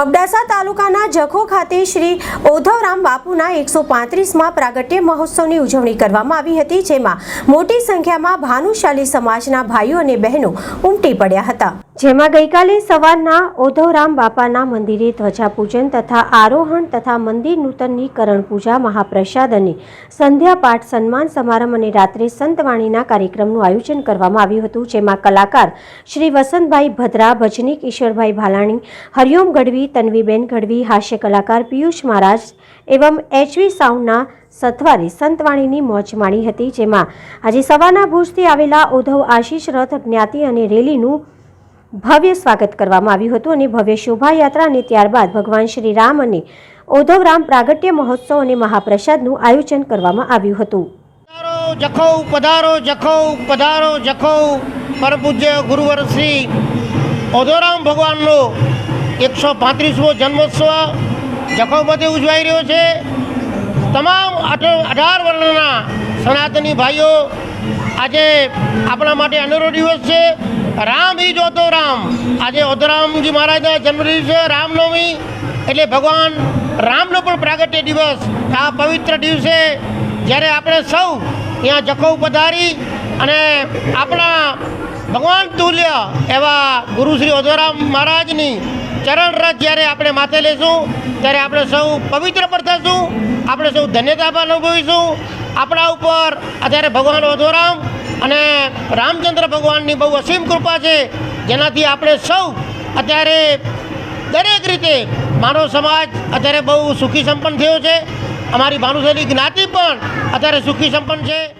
અબડાસા તાલુકાના જખો ખાતે શ્રી ઓધવરામ બાપુના એકસો પાંત્રીસમાં પ્રાગટ્ય મહોત્સવની ઉજવણી કરવામાં આવી હતી, જેમાં મોટી સંખ્યામાં ભાનુશાલી સમાજના ભાઈઓ અને બહેનો ઉમટી પડ્યા હતા. જેમાં ગઈકાલે સવારના ઓધવરામ બાપાના મંદિરે ધ્વજાપૂજન તથા આરોહણ તથા મંદિર નૂતનીકરણ પૂજા, મહાપ્રસાદ અને સંધ્યા પાઠ, સન્માન સમારંભ અને રાત્રે સંતવાણીના કાર્યક્રમનું આયોજન કરવામાં આવ્યું હતું, જેમાં કલાકાર શ્રી વસંતભાઈ ભદ્રા ભજનીક ઈશ્વરભાઈ ભાલાણી, હરિઓમ ગઢવી તન્વીબેન ગઢવી, હાસ્ય કલાકાર પિયુષ મહારાજ એવમ એચવી સાઉન્ડના સથવારે સંતવાણીની મોજ માણી હતી, જેમાં આજે સવારના ભુજથી આવેલા ઉધવ આશીષ રથ જ્ઞાતિ અને રેલીનું ભવ્ય સ્વાગત કરવામાં આવ્યું હતું અને ભવ્ય શોભાયાત્રા અને ત્યારબાદ ભગવાન શ્રી રામ અને ઉધવરામ પ્રાગટ્ય મહોત્સવ અને મહાપ્રસાદનું આયોજન કરવામાં આવ્યું હતું. જખો, પધારો જખો પધારો, જખો. પરપૂજ્ય ગુરુવર શ્રી ઓધોરામ ભગવાનનો એકસો પાંત્રીસમો જન્મોત્સવ જખોમાંથી ઉજવાઈ રહ્યો છે. તમામ અઢાર વર્ણના સનાતની ભાઈઓ, આજે આપણા માટે અનેરો દિવસ છે. રામ ઈ જ ઓધોરામ આજે ઓધરામજી મહારાજના જન્મદિવસ છે, રામનવમી. એટલે ભગવાન રામનો પણ પ્રાગટ્ય દિવસ. આ પવિત્ર દિવસે જ્યારે આપણે સૌ ત્યાં જખૌ પધારી અને આપણા ભગવાન તુલ્ય એવા ગુરુ શ્રી ઓધોરામ મહારાજની ચરણ રથ જ્યારે આપણે માથે લેશું, ત્યારે આપણે સૌ પવિત્ર પર થશું, આપણે સૌ ધન્યતા પણ અનુભવીશું. આપણા ઉપર અત્યારે ભગવાન વધુરામ અને રામચંદ્ર ભગવાનની બહુ અસીમ કૃપા છે, જેનાથી આપણે સૌ અત્યારે દરેક રીતે માનવ સમાજ અત્યારે બહુ સુખી સંપન્ન થયો છે. અમારી ભાનુશૈલી જ્ઞાતિ પણ અત્યારે સુખી સંપન્ન છે.